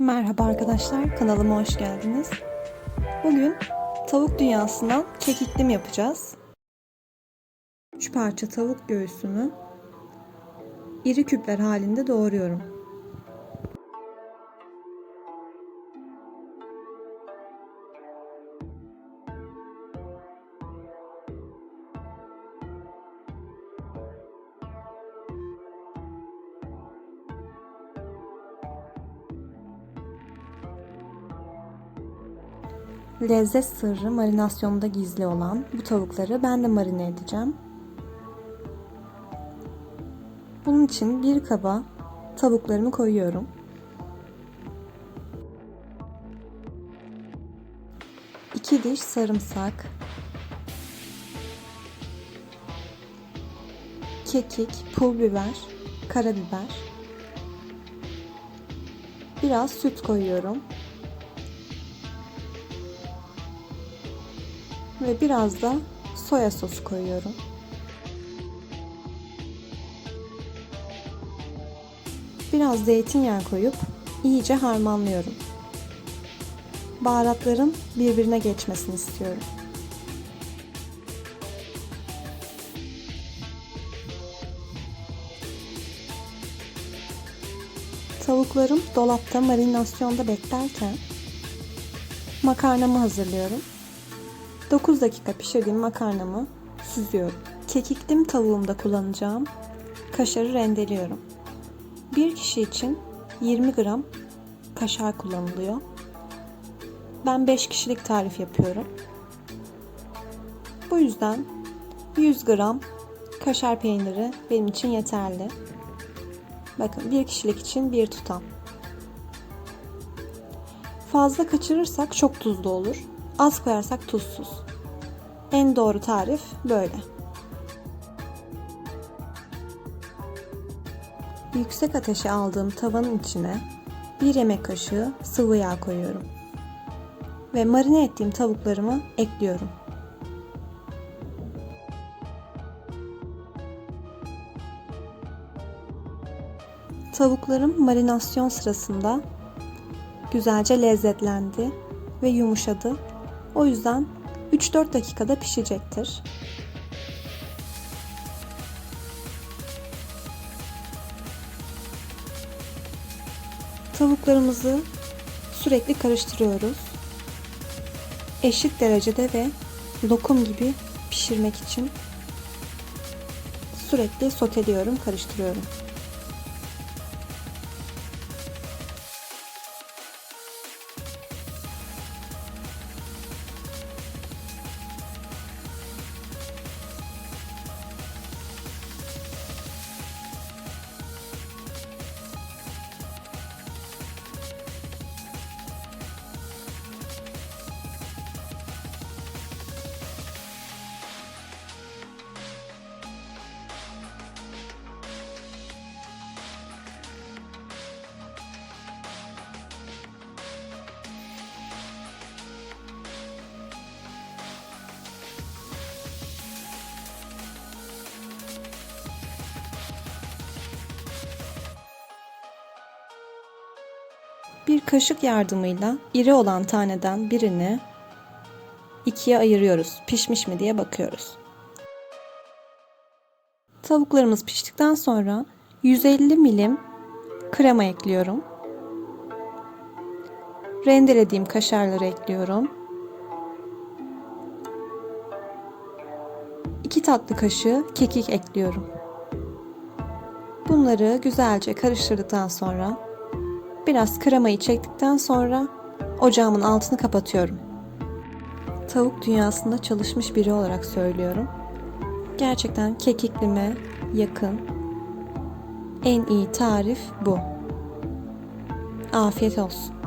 Merhaba arkadaşlar, kanalıma hoş geldiniz. Bugün tavuk dünyasından kekiklim yapacağız. 3 parça tavuk göğsünü iri küpler halinde doğruyorum. Lezzet sırrı marinasyonda gizli olan bu tavukları ben de marine edeceğim. Bunun için bir kaba tavuklarımı koyuyorum. İki diş sarımsak, kekik, pul biber, karabiber, biraz süt koyuyorum. Ve biraz da soya sosu koyuyorum. Biraz zeytinyağı koyup iyice harmanlıyorum. Baharatların birbirine geçmesini istiyorum. Tavuklarım dolapta marinasyonda beklerken makarnamı hazırlıyorum. 9 dakika pişirdiğim makarnamı süzüyorum. Kekiklim tavuğumda kullanacağım kaşarı rendeliyorum. Bir kişi için 20 gram kaşar kullanılıyor. Ben 5 kişilik tarif yapıyorum. Bu yüzden 100 gram kaşar peyniri benim için yeterli. Bakın bir kişilik için bir tutam. Fazla kaçırırsak çok tuzlu olur. Az koyarsak tuzsuz. En doğru tarif böyle. Yüksek ateşe aldığım tavanın içine bir yemek kaşığı sıvı yağ koyuyorum. Ve marine ettiğim tavuklarımı ekliyorum. Tavuklarım marinasyon sırasında güzelce lezzetlendi ve yumuşadı. O yüzden 3-4 dakikada pişecektir. Tavuklarımızı sürekli karıştırıyoruz. Eşit derecede ve lokum gibi pişirmek için sürekli soteliyorum, karıştırıyorum. Bir kaşık yardımıyla iri olan taneden birini ikiye ayırıyoruz. Pişmiş mi diye bakıyoruz. Tavuklarımız piştikten sonra 150 milim krema ekliyorum. Rendelediğim kaşarları ekliyorum. 2 tatlı kaşığı kekik ekliyorum. Bunları güzelce karıştırdıktan sonra biraz kremayı çektikten sonra ocağımın altını kapatıyorum. Tavuk dünyasında çalışmış biri olarak söylüyorum. Gerçekten kekiklime yakın en iyi tarif bu. Afiyet olsun.